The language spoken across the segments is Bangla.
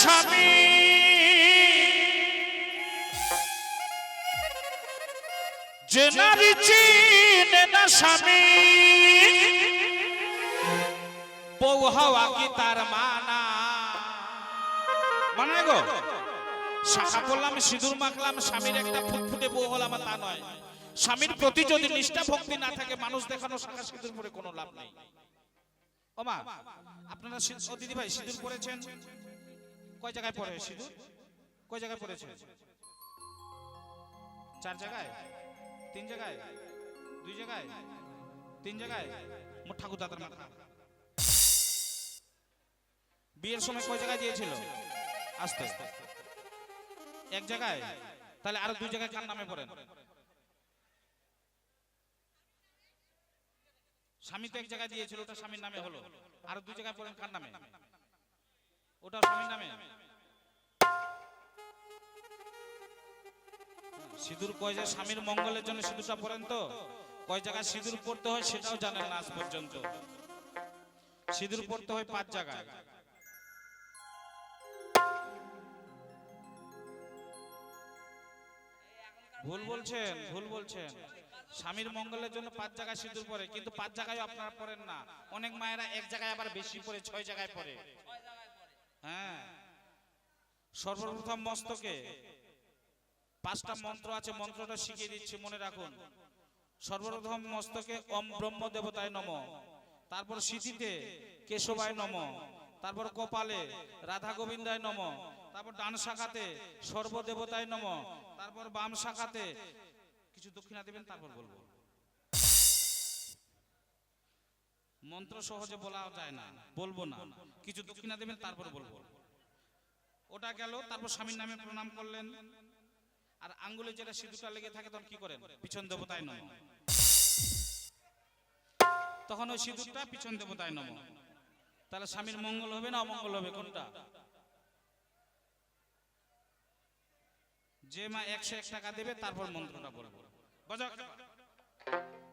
স্বামী। যে নারী চিনে না স্বামী, বউ হওয়া কি তার মানা? মানে গো? শাখা পড়লাম, সিঁদুর মাখলাম, স্বামীর একটা ফুটফুটে বউ হলাম তা নয়। স্বামীর প্রতি যদি নিষ্ঠা ভক্তি না থাকে, মানুষ দেখানো শাখা সিঁদুর পরে কোনো লাভ নেই। ও মা, আপনারা দিদি ভাই সিঁদুর পরেছেন? কয় জায়গায় পরে সিঁদুর কয় জায়গায় পড়েছে? চার জায়গায়? তিন জায়গায়? দুই জায়গায়? তিন জায়গায়? মোট ঠাকুর দাদার মাথা। বিয়ের সময় কয় জায়গায় দিয়েছিল? আস্তে। আস্তে এক জায়গায়? তাহলে আরও দুই জায়গায় কার নামে পড়েন স্বামী তো এক জায়গায় দিয়েছিল ওটা স্বামীর নামে হলো। আর দুই জায়গায় পড়েন কার নামে? ওটা স্বামীর নামে। সিঁদুর কয় যে স্বামীর মঙ্গলের জন্য সিঁদুরটা পড়েন তো? কয় জায়গায় সিঁদুর পড়তে হয় সেটাও জানেন না আজ পর্যন্ত। সিঁদুর পড়তে হয় পাঁচ জায়গায়। ভুল বলছেন ভুল বলছেন। স্বামীর মঙ্গলের জন্য পাঁচ জায়গায় সিঁদুর পরে, কিন্তু পাঁচ জায়গায় আপনারা পড়েন না। অনেক মায়েরা এক জায়গায় আবার বেশি পরে, ছয় জায়গায় পরে। হ্যাঁ। সর্বপ্রথম মস্তকে পাঁচটা মন্ত্র আছে, মন্ত্রটা শিখিয়ে দিচ্ছি, মনে রাখুন। সর্বপ্রথম মস্তকে অম ব্রহ্ম দেবতায় নম। তারপর সিথিতে কেশবায় নম। তারপর কপালে রাধা গোবিন্দায় নম। তারপর ডান শাখাতে সর্বদেবতায় নম। তারপর বাম শাখাতে, কিছু দক্ষিণা দেবেন, তারপর বলব। মন্ত্র সহজে বলা যায় না। বলব না। কিছু দক্ষিণা দেবেন, তারপর বলব। ওটা গেল, তারপর স্বামীর নামে প্রণাম করলেন। আর আঙ্গুলে যেটা সিঁদুরটা লেগে থাকে, তখন কি করেন? পিছন দেবতায় নম। তখন ওই সিঁদুরটা পিছন দেবতায় নম। তাহলে স্বামীর মঙ্গল হবে না অমঙ্গল হবে? কোনটা? যে মা একশো এক টাকা দেবে, তারপর মন্ত্রটা বলব। বাজাও।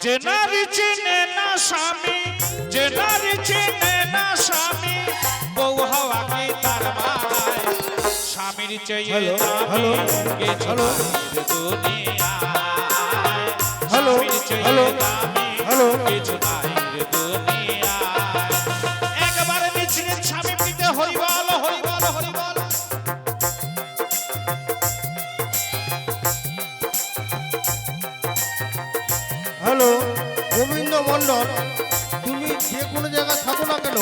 যে নারী চিনে না স্বামী যে নারী চিনে না স্বামী বউ হওয়া কি তার মায় স্বামীর চেয়ে hello, hello, hello. Hello, hello, hello. কিছু নাই দুনিয়ায়। হ্যালো, গোবিন্দ মন্ডল তুমি যে কোনো জায়গায় থাকো না কেন?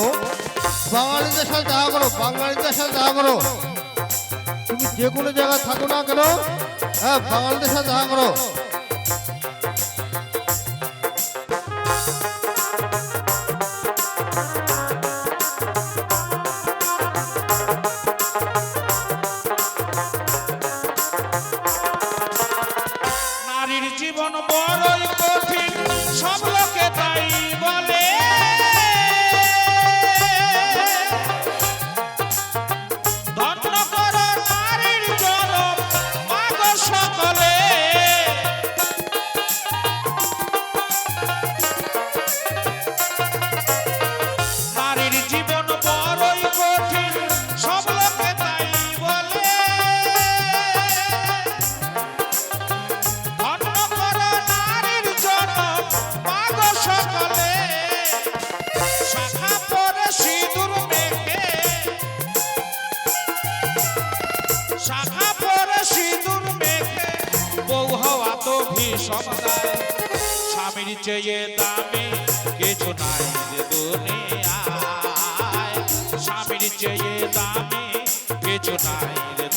বাঙালিদের সাথে দেখা করো, বাঙালিদের সাথে দেখা করো। তুমি যে কোনো জায়গায় থাকো না কেন? হ্যাঁ বাঙালিদের সাথে দেখা করো। স্বামীর চেয়ে দামি কিছু নাই দুনিয়ায়। স্বামীর চেয়ে দামি কিছু নাই রে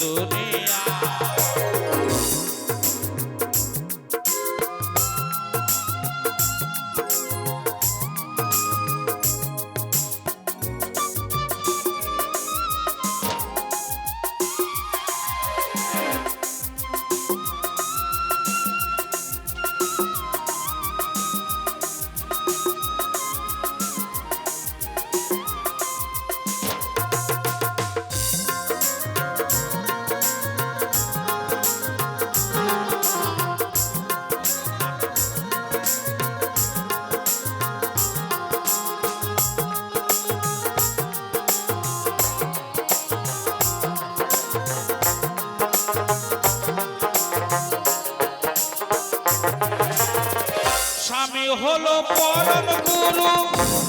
হলো পরম গুরু,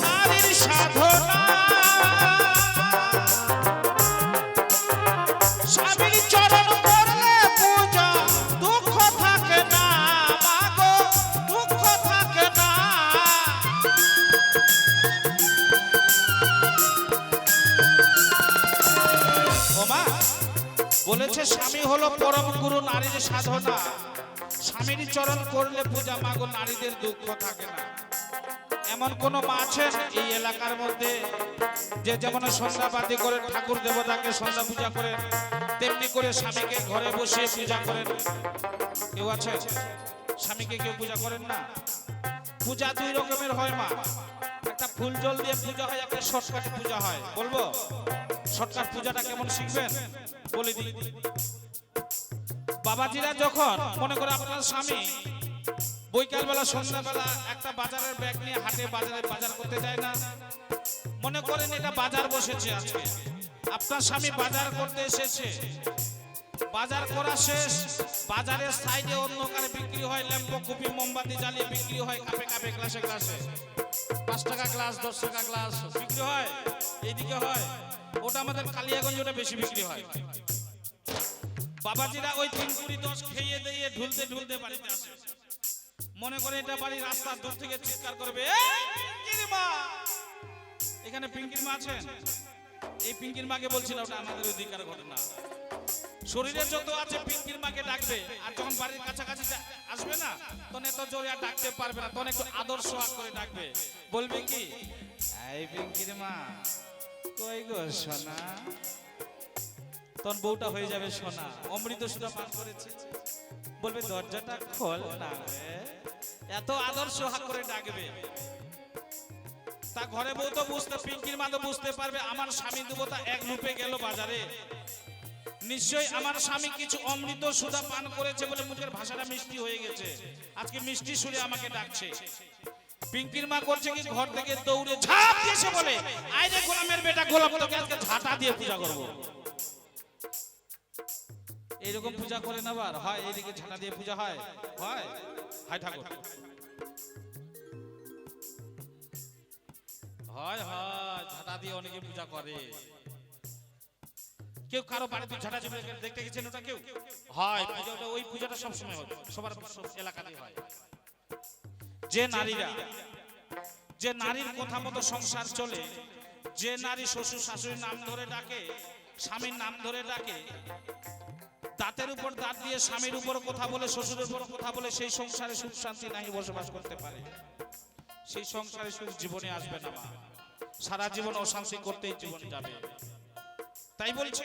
নারীর সাধনা। স্বামীর চরণ করলে পূজা, দুঃখ থাকে না, মাগো, দুঃখ থাকে না। বলেছে স্বামী হলো পরম গুরু, নারীর সাধনা। স্বামীর চরণ করলে পূজা মাগো নারীদের দুঃখ থাকে না। এমন কোন মা আছেন এই এলাকার মধ্যে? যে যেমন সন্ধ্যাবাদী করেন ঠাকুর দেবতাকে সন্ধ্যা পূজা করেন, তেমনি করে স্বামীকে ঘরে বসিয়ে পূজা করেন। কেউ আছে স্বামীকে কেউ পূজা করেন না? পূজা দুই রকমের হয় মা। একটা ফুল জল দিয়ে পূজা হয়, একটা শর্টকাটে পূজা হয়। বলব? শর্টকাট পূজাটা কেমন শিখবেন? বলে দিই। বাবাজিরা যখন মনে করে আপনার স্বামী বৈকালবেলা, সন্ধ্যাবেলা একটা বাজারের ব্যাগ নিয়ে হাটে বাজারে বাজার করতে যায় না, মনে করেন এটা বাজার বসেছে আজকে। আপনার স্বামী বাজার করতে এসেছে। বাজার করা শেষ, বাজারের সাইডে অন্ধকারে বিক্রি হয় ল্যাম্প কপি, মোমবাতি জ্বালিয়ে বিক্রি হয় কাপে কাপে, গ্লাসে গ্লাসে। পাঁচ টাকা গ্লাস, দশ টাকা গ্লাস বিক্রি হয়, এইদিকে হয়। ওটা আমাদের কালিয়াগঞ্জ ওটা বেশি বিক্রি হয়। বাবাজিরা ওই তিন কুড়ি দশ খেয়ে দিয়ে ঢুলতে ঢুলতে বাড়িতে আসে। মনে করে এটা বাড়ি রাস্তার দূর থেকে চিৎকার করবে! এখানে পিঙ্কির মা আছেন? এই পিঙ্কির মাকে বলছিল, ওটা আমাদের অধিকার ঘটনা। শরীরে যত আছে, পিঙ্কির মাকে ডাকবে। আর যখন বাড়ির কাছাকাছি আসবে না, তখন এত জোরে আর ডাকতে পারবে না, তখন একটু আদর্শ সোহাগ করে ডাকবে। বলবে কি, এই পিঙ্কির মা, কই গো সোনা? তখন বউটা হয়ে যাবে সোনা। অমৃত সুরা পান করেছে। বলবে, দরজাটা খোল না এত আদর সোহাগ করে ডাকবে। তা ঘরে বউ তো বুঝতে, পিঙ্কির মা তো বুঝতে পারবে, আমার স্বামী দেবতা এক রূপে গেল বাজারে। নিশ্চয়ই আমার স্বামী কিছু অমৃত সুধা পান করেছে বলে মুখের ভাষাটা মিষ্টি হয়ে গেছে। আজকে মিষ্টি সুরে আমাকে ডাকছে। পিঙ্কির মা করছে কি, ঘর থেকে দৌড়ে ঝাঁপ দিয়েছে বলে, আয় গোলামের বেটা গোলাম তোকে আজকে ঝাঁটা দিয়ে পূজা করব। এইরকম পূজা করে নেবার হয় এইদিকে ঝাঁটা দিয়ে পূজা হয়? হয়? হাই ঠাকুর। হয় হয় ঝাঁটা দিয়ে অনেকে পূজা করে। কেউ কারও বাড়িতে ঝাঁটা চেপে দেখতে গেছেন ওটা কেউ? হয় পূজাটা ওই পূজাটা সবসময় হয়, সবার সব এলাকাতেই হয়। যে নারীরা, যে নারীর কথা মতো সংসার চলে, যে নারী শ্বশুর শাশুড়ির নাম ধরে ডাকে, স্বামীর নাম ধরে ডাকে দাঁতের উপর দাঁত দিয়ে স্বামীর উপর কথা বলে, শ্বশুরের উপর কথা বলে, সেই সংসারে সুখ শান্তি নাহি বসবাস করতে পারে। সেই সংসারে সুখ জীবনে আসবে না সারা জীবন অশান্তি করতেই জীবন যাবে। তাই বলছে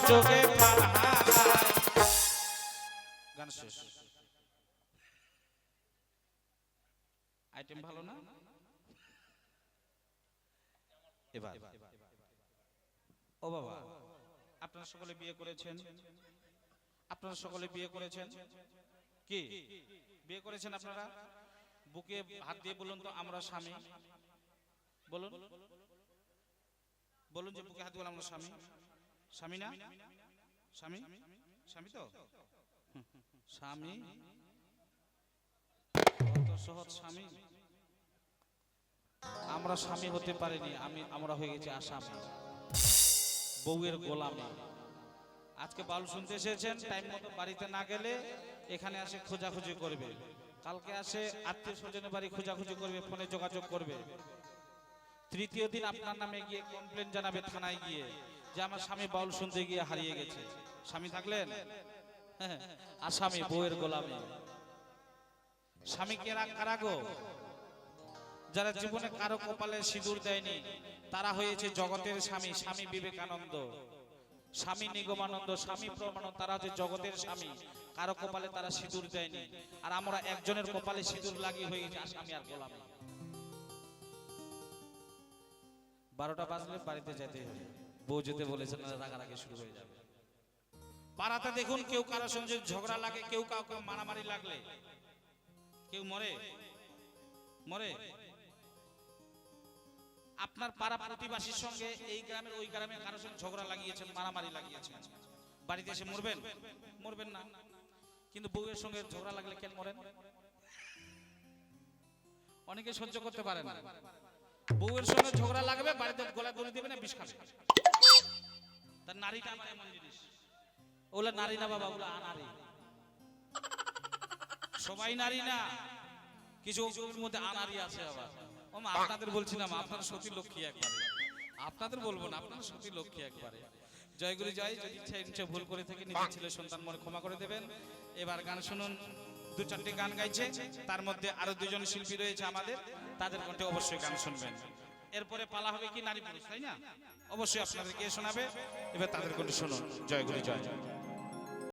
পাহাড় গান শেষ। আইটেম ভালো না? এবার। ও বাবা, আপনারা সকলে বিয়ে করেছেন? আপনারা সকলে বিয়ে করেছেন? কি? বিয়ে করেছেন আপনারা? বুকে হাত দিয়ে বলুন তো, আমরা স্বামী। বলুন। বলুন যে বুকে হাত দিয়ে আমরা স্বামী। স্বামী না? স্বামী? স্বামী তো? স্বামী? সহজ স্বামী। আমরা স্বামী হতে পারিনি, আমি, আমরা হয়ে গেছি আসামি। বউয়ের গোলামে। আজকে বাউল শুনতে এসেছেন, টাইম মতো বাড়িতে না গেলে এখানে আসে খোঁজাখুঁজি করবে। কালকে আসে আত্মীয় স্বজনের বাড়ি খোঁজাখুঁজি করবে, ফোনে যোগাযোগ করবে। তৃতীয় দিন আপনার নামে গিয়ে কমপ্লেন জানাবে থানায় গিয়ে। যে আমার স্বামী বাউল শুনতে গিয়ে হারিয়ে গেছে। স্বামী থাকলেন? হ্যাঁ, আসামি বউয়ের গোলামি। স্বামী কেরা কারা গো? যারা জীবনে কারও কপালে সিঁদুর দেয়নি তারা হয়েছে জগতের স্বামী স্বামী বিবেকানন্দ। স্বামী নিগমানন্দ স্বামী প্রমানন্দ তারা হচ্ছে জগতের স্বামী। কারও কপালে তারা সিঁদুর দেয়নি। আর আমরা একজনের কপালে সিঁদুর লাগিয়ে হয়ে গেছে আসামি আর গোলামি। বারোটা বাজলে বাড়িতে যেতে হবে। বউ যেতে বলেছেন না, রাগারাগি শুরু হয়ে যাবে। পাড়াতে দেখুন কেউ কারোর সঙ্গে ঝগড়া লাগে, কেউ কাউকে মারামারি লাগলে। কেউ মরে? মরে? আপনার পাড়া প্রতিবাসীর সঙ্গে এই গ্রামের, ওই গ্রামে কারোর সঙ্গে ঝগড়া লাগিয়েছেন, মারামারি লাগিয়েছেন। বাড়িতে এসে মরবেন? মরবেন না। কিন্তু বউয়ের সঙ্গে ঝগড়া লাগলে কেন মরেন? অনেকে সহ্য করতে পারেন না। বউয়ের সঙ্গে ঝগড়া লাগবে, বাড়িতে গলা দড়ি দেবে না, বিষ খাবে। তার নারীটা আমার এমন জিনিস। ওগুলা নারী না বাবা ওগুলা আনারি। সবাই নারী না। কিছু মধ্যে আনারি আছে আবার। মা, আপনাদের বলছিলাম আপনার সতী লক্ষ্মী একবারে। আপনাদের বলব না আপনার সতী লক্ষ্মী একবারে। জয়গুরু জয়। যদি ইচ্ছা ইচ্ছে ভুল করে থেকে নিজের ছেলে সন্তান মনে ক্ষমা করে দেবেন। এবার গান শুনুন দু চারটি গান গাইছে। তার মধ্যে আরও দুজন শিল্পী রয়েছে আমাদের। তাদের কণ্ঠে অবশ্যই গান শুনবেন। এরপরে পালা হবে কি নারী পুরুষ, তাই না? অবশ্যই আপনাদেরকে শোনাবে। এবার তাদের কণ্ঠে শুনুন। জয় গুরু, জয়।